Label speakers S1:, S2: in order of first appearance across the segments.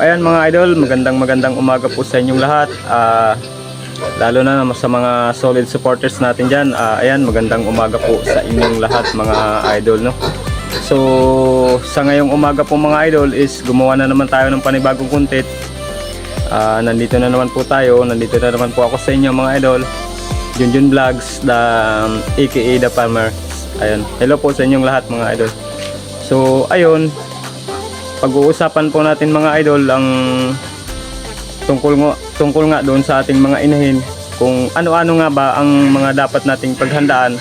S1: ayan mga idol, magandang magandang umaga po sa inyong lahat. Ah, lalo na sa mga solid supporters natin dyan. Ah, ayan, magandang umaga po sa inyong lahat mga idol. No? So, sa ngayong umaga po mga idol is gumawa na naman tayo ng panibagong content. Ah, nandito na naman po tayo, nandito na naman po ako sa inyo mga idol. Junjun Vlogs, the, um, aka The Farmer. Ayan, hello po sa inyong lahat mga idol. So, ayun, pag-uusapan po natin mga idol ang tungkol nga, tungkol nga doon sa ating mga inahin. Kung ano-ano nga ba ang mga dapat nating paghandaan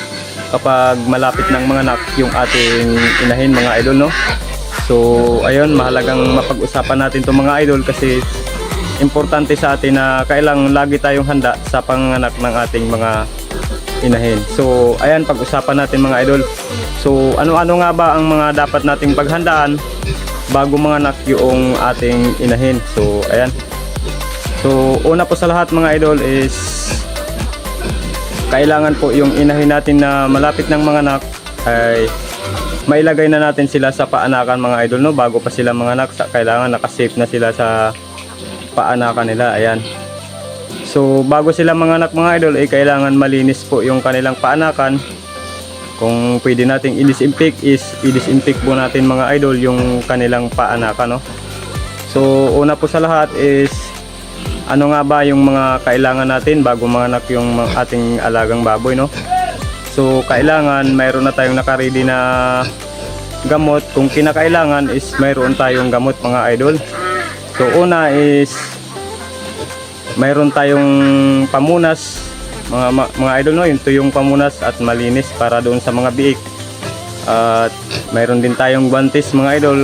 S1: kapag malapit ng mga anak yung ating inahin mga idol no? So ayun mahalagang mapag-usapan natin to mga idol kasi importante sa atin na kailang lagi tayong handa sa panganak ng ating mga inahin. So ayan pag-usapan natin mga idol. So ano-ano nga ba ang mga dapat nating paghandaan bago mga anak yung ating inahin. So, ayan. So, una po sa lahat mga idol is kailangan po yung inahin natin na malapit ng mga anak ay mailagay na natin sila sa paanakan mga idol no bago pa sila mga anak sa, kailangan nakasafe na sila sa paanakan nila ayan so bago sila mga anak mga idol ay kailangan malinis po yung kanilang paanakan kung pwede nating i-disinfect is i-disinfect po natin mga idol yung kanilang paanakan no. So una po sa lahat is ano nga ba yung mga kailangan natin bago manganak yung ating alagang baboy no. So kailangan mayroon na tayong nakaready na gamot. Kung kinakailangan is mayroon tayong gamot mga idol. So una is mayroon tayong pamunas mga mga idol no yung tuyong pamunas at malinis para doon sa mga biik. At mayroon din tayong guantes mga idol.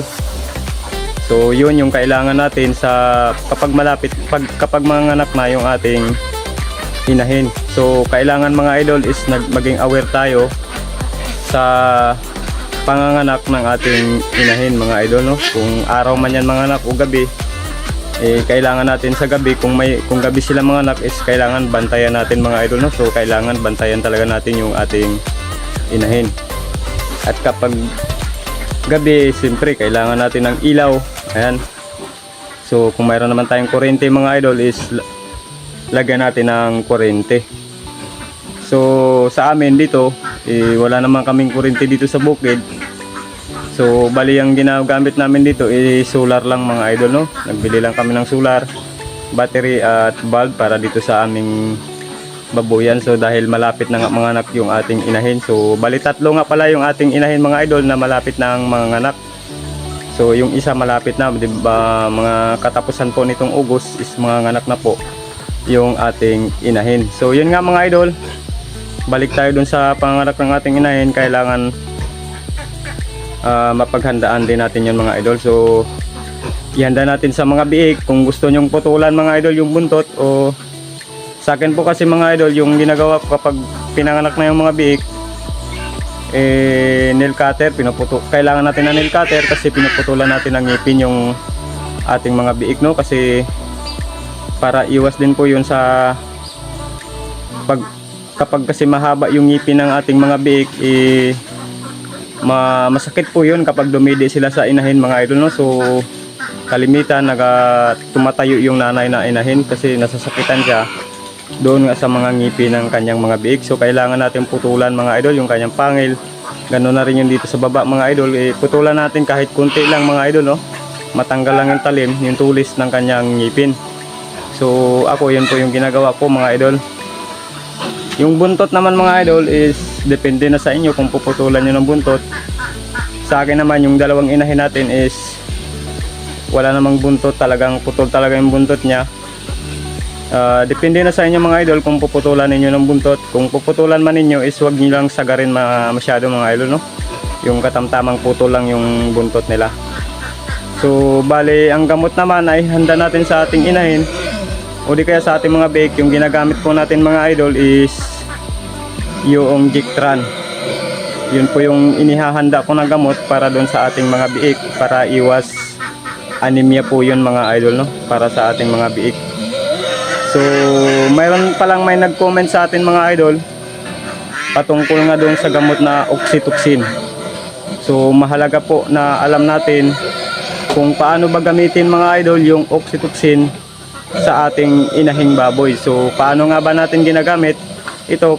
S1: So yun yung kailangan natin sa kapag malapit pag, kapag manganak na yung ating inahin. So kailangan mga idol is nag, maging aware tayo sa panganganak ng ating inahin mga idol no? Kung araw man yan manganak o gabi eh kailangan natin sa gabi kung may kung gabi sila mga anak is kailangan bantayan natin mga idol no? So kailangan bantayan talaga natin yung ating inahin. At kapag gabi siyempre kailangan natin ng ilaw. Ayan. So kung mayroon naman tayong kuryente mga idol is la- lagyan natin ng kuryente. So sa amin dito eh, wala naman kaming kuryente dito sa bukid So, bali ang ginagamit namin dito is solar lang mga idol, no? Nagbili lang kami ng solar, battery at bulb para dito sa aming babuyan. So, dahil malapit na nga mga anak yung ating inahin. So, bali tatlo nga pala yung ating inahin mga idol na malapit na ang mga anak. So, yung isa malapit na, di ba, mga katapusan po nitong August is mga anak na po yung ating inahin. So, yun nga mga idol. Balik tayo dun sa panganak ng ating inahin. Kailangan ah, mapaghandaan din natin yun mga idol. So ihanda natin sa mga biik. Kung gusto nyong putulan mga idol yung buntot o sa akin po kasi mga idol yung ginagawa ko kapag pinanganak na yung mga biik eh nail cutter pinuputo kailangan natin ng nail cutter kasi pinuputulan natin ng ngipin yung ating mga biik no? Kasi para iwas din po yun sa pag kapag kasi mahaba yung ngipin ng ating mga biik eh ma masakit po yun kapag dumidi sila sa inahin mga idol no? So kalimitan naga tumatayo yung nanay na inahin kasi nasasakitan siya doon nga sa mga ngipin ng kanyang mga biik so kailangan natin putulan mga idol yung kanyang pangil. Ganoon na rin yung dito sa baba mga idol. Eh, putulan natin kahit kunti lang mga idol no? Matanggal lang yung talim yung tulis ng kanyang ngipin. So ako yun po yung ginagawa ko mga idol yung buntot naman mga idol is depende na sa inyo kung puputulan nyo ng buntot. Sa akin naman yung dalawang inahin natin is wala namang buntot talagang putol talaga yung buntot niya. Ah, depende na sa inyo mga idol kung puputulan ninyo ng buntot. Kung puputulan man ninyo is wag niyo lang sagarin ma masyado mga idol no. Yung katamtamang putol lang yung buntot nila. So bale ang gamot naman ay handa natin sa ating inahin o di kaya sa ating mga bake yung ginagamit po natin mga idol is yung Jictran. Yun po yung inihahanda ko na gamot para doon sa ating mga biik para iwas anemia po yun mga idol no? Para sa ating mga biik. So mayroon palang may nag-comment sa atin mga idol patungkol nga doon sa gamot na oxytocin. So mahalaga po na alam natin kung paano ba gamitin mga idol yung oxytocin sa ating inahing baboy. So paano nga ba natin ginagamit? Ito,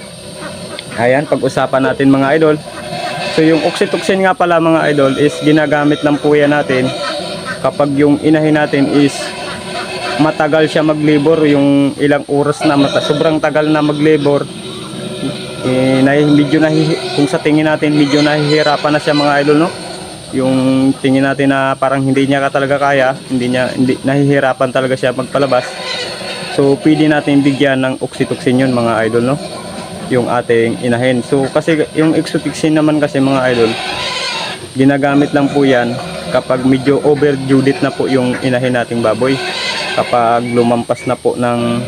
S1: ayan, pag-usapan natin mga idol. So yung oxytocin nga pala mga idol is ginagamit lang po yan natin kapag yung inahin natin is matagal siya mag-labor yung ilang oras na mata sobrang tagal na mag-labor eh, nahi, medyo nahi, kung sa tingin natin medyo nahihirapan na siya mga idol no yung tingin natin na parang hindi niya ka talaga kaya hindi niya hindi nahihirapan talaga siya magpalabas. So pwede natin bigyan ng oxytocin yun mga idol no? Yung ating inahin. So kasi yung oxytocin naman kasi mga idol ginagamit lang po yan kapag medyo overdue na po yung inahin nating baboy. Kapag lumampas na po ng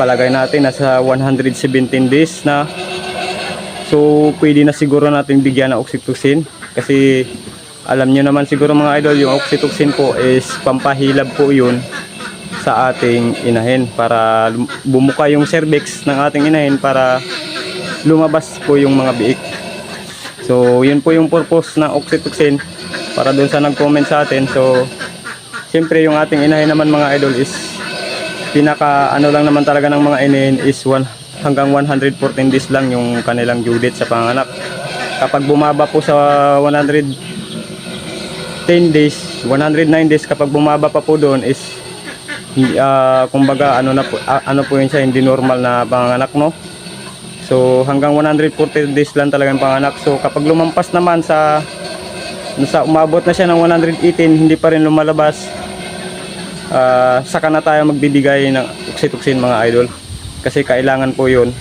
S1: palagay natin nasa 117 days na. So pwede na siguro natin bigyan ng oxytocin kasi alam nyo naman siguro mga idol yung oxytocin po is pampahilab po yun sa ating inahin para bumuka yung cervix ng ating inahin para lumabas po yung mga biik so yun po yung purpose ng oxytocin para dun sa nag-comment sa atin so Siyempre yung ating inahin naman mga idol is pinaka ano lang naman talaga ng mga inahin is one, hanggang 114 days lang yung kanilang due date sa panganak. Kapag bumaba po sa 110 days, 109 days kapag bumaba pa po doon is uh, kumbaga ano na po ah, ano po yun siya hindi normal na panganak no. So hanggang 140 days lang talaga yung panganak. So kapag lumampas naman sa nasa umabot na siya ng 118 hindi pa rin lumalabas ah, saka na tayo magbibigay ng oxytocin mga idol kasi kailangan po yun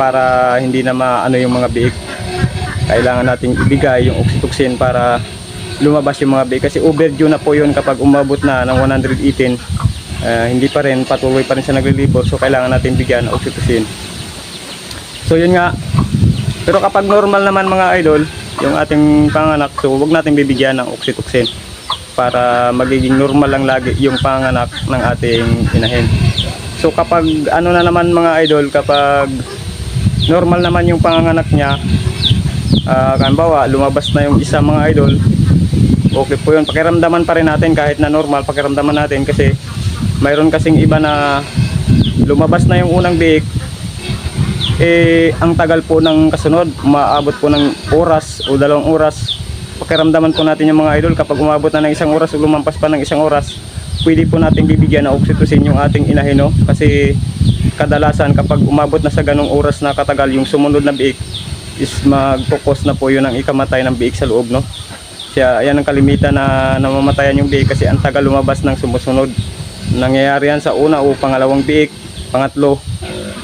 S1: para hindi na maano yung mga biik kailangan nating ibigay yung oxytocin para lumabas yung mga biik kasi overdue na po yun kapag umabot na ng 118 ah, hindi pa rin patuloy pa rin siya naglilibor so kailangan natin bigyan ng oxytocin. So yun nga. Pero kapag normal naman mga idol, yung ating panganak, so huwag natin bibigyan ng oxytocin para magiging normal lang lagi yung panganak ng ating inahin. So kapag ano na naman mga idol, kapag normal naman yung panganak niya, uh, kanbawa lumabas na yung isa mga idol, okay po yun. Pakiramdaman pa rin natin kahit na normal, pakiramdaman natin kasi mayroon kasing iba na lumabas na yung unang biik, eh ang tagal po ng kasunod maabot po ng oras o dalawang oras pakiramdaman po natin yung mga idol kapag umabot na ng isang oras o lumampas pa ng isang oras pwede po natin bibigyan ng oxytocin yung ating inahin no? kasi kadalasan kapag umabot na sa ganong oras na katagal yung sumunod na biik is magpokos na po yun ang ikamatay ng biik sa loob no? Kaya yan ang kalimitan na namamatayan yung biik kasi ang tagal lumabas ng sumusunod. Nangyayari yan sa una o pangalawang biik pangatlo.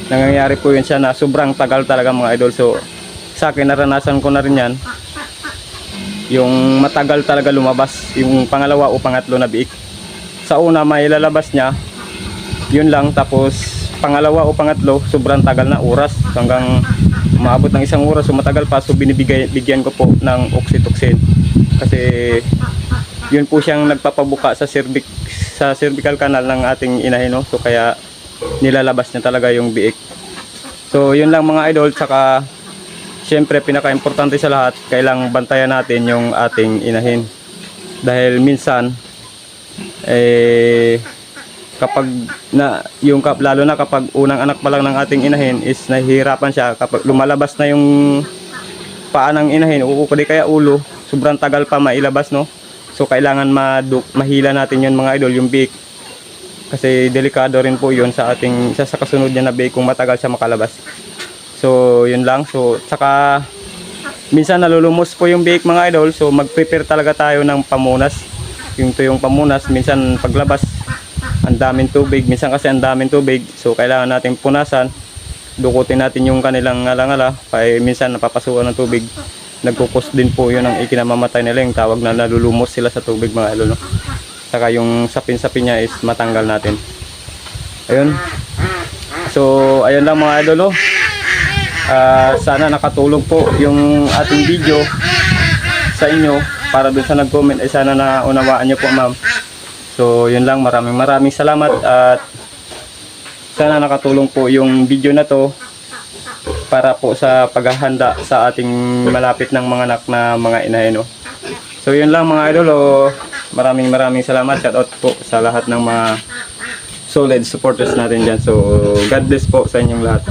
S1: Nangyayari po yun siya na sobrang tagal talaga mga idol. So sa akin naranasan ko na rin yan. Yung matagal talaga lumabas yung pangalawa o pangatlo na biik. Sa una may lalabas niya. Yun lang tapos pangalawa o pangatlo sobrang tagal na oras hanggang maabot ng isang oras so matagal pa so binibigay bigyan ko po ng oxytocin kasi yun po siyang nagpapabuka sa cervix sa cervical canal ng ating inahin no? so kaya nilalabas niya talaga yung biik. So, yun lang mga idol. Tsaka, syempre, pinaka-importante sa lahat, kailang bantayan natin yung ating inahin. Dahil minsan, eh, kapag na yung kap lalo na kapag unang anak pa lang ng ating inahin is nahihirapan siya. Kapag lumalabas na yung paa ng inahin o kaya ulo. Sobrang tagal pa mailabas no? So kailangan madu mahila natin yun mga idol yung beak kasi delikado rin po yun sa ating sa, sa kasunod niya na bay kung matagal siya makalabas. So yun lang. So tsaka minsan nalulumos po yung bake mga idol. So mag prepare talaga tayo ng pamunas. Yung to yung pamunas minsan paglabas ang daming tubig. Minsan kasi ang daming tubig so kailangan natin punasan. Dukutin natin yung kanilang ngala-ngala. Kaya minsan napapasukan ng tubig. Nagkukos din po yun ang ikinamamatay nila. Yung tawag na nalulumos sila sa tubig mga idol no? saka yung sapin-sapin niya is matanggal natin. Ayun. So ayun lang mga idol oh. Ah, sana nakatulong po yung ating video sa inyo. Para dun sa nag-comment ay sana na unawaan niyo po ma'am so yun lang maraming maraming salamat at sana nakatulong po yung video na to para po sa paghahanda sa ating malapit ng mga anak na mga inahin no? so yun lang mga idol oh. maraming maraming salamat. Shout out po sa lahat ng mga solid supporters natin dyan. So, God bless po sa inyong lahat.